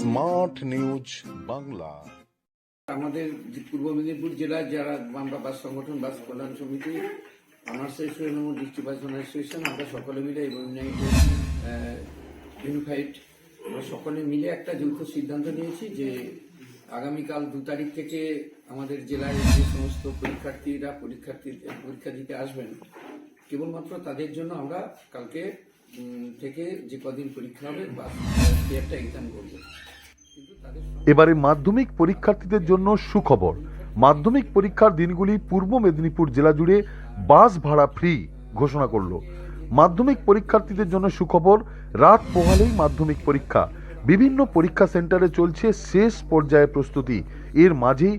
Smart news Bangla আমাদের পূর্ব মেদিনীপুর জেলার যারা আমরা বাস সংগঠন, বাস কল্যাণ সমিতি, আমার অ্যাসোসিয়েশন এবং ডিস্ট্রিক্ট বাস অ্যাসোসিয়েশন, আমরা সকলে মিলে এবং ইউনিফাইড আমরা সকলে মিলে একটা যৌথ সিদ্ধান্ত নিয়েছি যে আগামীকাল দু তারিখ থেকে আমাদের জেলায় যে সমস্ত পরীক্ষার্থীরা, পরীক্ষার্থী, পরীক্ষা দিতে আসবেন, কেবলমাত্র তাদের জন্য আমরা কালকে থেকে যে কদিন পরীক্ষা হবে একটা এক্সাম করব। এবারে মাধ্যমিক পরীক্ষার্থীদের জন্য সুখবর। মাধ্যমিক পরীক্ষার দিনগুলি পূর্ব মেদিনীপুর জেলা জুড়ে বাস ভাড়া ফ্রি ঘোষণা করল। মাধ্যমিক পরীক্ষার্থীদের জন্য সুখবর, রাত পোহালেই মাধ্যমিক পরীক্ষা। বিভিন্ন পরীক্ষা সেন্টারে চলছে শেষ পর্যায়ে প্রস্তুতি। এর মাঝেই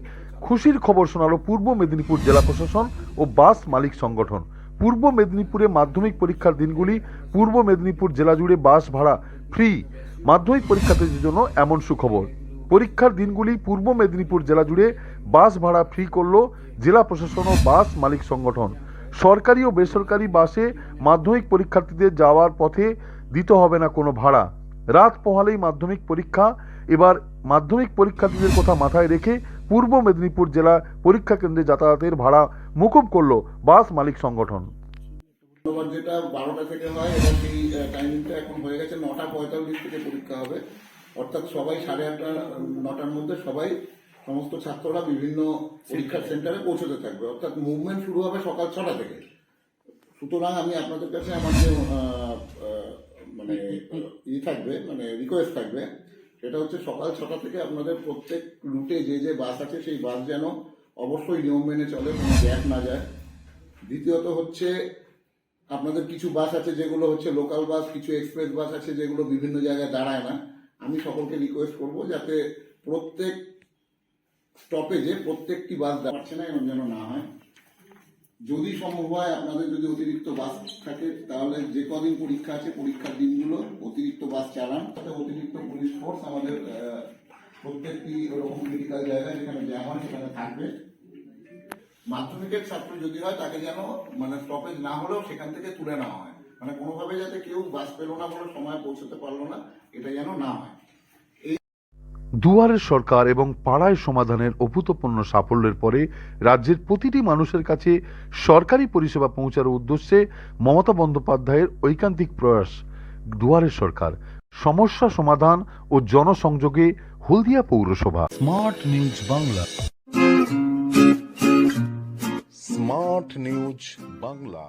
খুশির খবর শোনালো পূর্ব মেদিনীপুর জেলা প্রশাসন ও বাস মালিক সংগঠন। পূর্ব মেদিনীপুরে মাধ্যমিক পরীক্ষার দিনগুলি পূর্ব মেদিনীপুর জেলা জুড়ে বাস ভাড়া ফ্রি মাধ্যমিক পরীক্ষার্থীদের জন্য এমন সুখবর। পরীক্ষার দিনগুলি পূর্ব মেদিনীপুর জেলা জুড়ে বাস ভাড়া ফ্রি করল জেলা প্রশাসন ও বাস মালিক সংগঠন। সরকারি ও বেসরকারি বাসে মাধ্যমিক পরীক্ষার্থীদের যাওয়ার পথে দিতে হবে না কোনো ভাড়া। রাত পোহালেই মাধ্যমিক পরীক্ষা। এবার মাধ্যমিক পরীক্ষার্থীদের কথা মাথায় রেখে পূর্ব মেদিনীপুর জেলা পরীক্ষা কেন্দ্রে যাতায়াতের ভাড়া মুকুব করল বাস মালিক সংগঠন। শুক্রবার যেটা বারোটা থেকে হয়, এবার সেই টাইমিংটা এখন হয়ে গেছে নটা পঁয়তাল্লিশ থেকে পরীক্ষা হবে। অর্থাৎ সবাই সাড়ে আটটা নটার মধ্যে সবাই সমস্ত ছাত্ররা বিভিন্ন পরীক্ষার সেন্টারে পৌঁছতে থাকবে। অর্থাৎ মুভমেন্ট শুরু হবে সকাল ছটা থেকে। সুতরাং আমি আপনাদের কাছে আমার যে মানে ই থাকবে মানে রিকোয়েস্ট থাকবে, সেটা হচ্ছে সকাল ছটা থেকে আপনাদের প্রত্যেক রুটে যে যে বাস আছে, সেই বাস যেন অবশ্যই নিয়ম মেনে চলে, কোনো গ্যাপ না যায়। দ্বিতীয়ত হচ্ছে, আপনাদের কিছু বাস আছে যেগুলো হচ্ছে লোকাল বাস, কিছু এক্সপ্রেস বাস আছে যেগুলো বিভিন্ন জায়গায় দাঁড়ায় না। আমি সকলকে রিকোয়েস্ট করব যাতে প্রত্যেক স্টপেজে প্রত্যেকটি বাস দাঁড়াচ্ছে না এরকম যেন না হয়। যদি সম্ভব হয়, আপনাদের যদি অতিরিক্ত বাস থাকে, তাহলে যে কদিন পরীক্ষা আছে, পরীক্ষার দিনগুলো অতিরিক্ত বাস চালান। তাতে অতিরিক্ত পুলিশ ফোর্স আমাদের প্রত্যেকটি ওরকম ক্রিটিক্যাল জায়গায় যেখানে জ্যাম হয়, সেখানে থাকবে। মাধ্যমিকের ছাত্র যদি হয়, তাকে যেন মানে স্টপেজ না হলেও সেখান থেকে তুলে নেওয়া হয়। মানে কোনোভাবে যাতে কেউ বাস পেল না বলে সময় পৌঁছতে পারল না, এটা যেন না হয়। দুয়ারের সরকার এবং পাড়ায় সমাধানের অভূতপূর্ণ সাফল্যের পরে রাজ্যের প্রতিটি মানুষের কাছে সরকারি পরিষেবা পৌঁছার উদ্দেশ্যে মমতা বন্দ্যোপাধ্যায়ের ঐকান্তিক প্রয়াস দুয়ারের সরকার। সমস্যা সমাধান ও জনসংযোগে হলদিয়া পৌরসভা। Smart news Bangla. Smart news Bangla.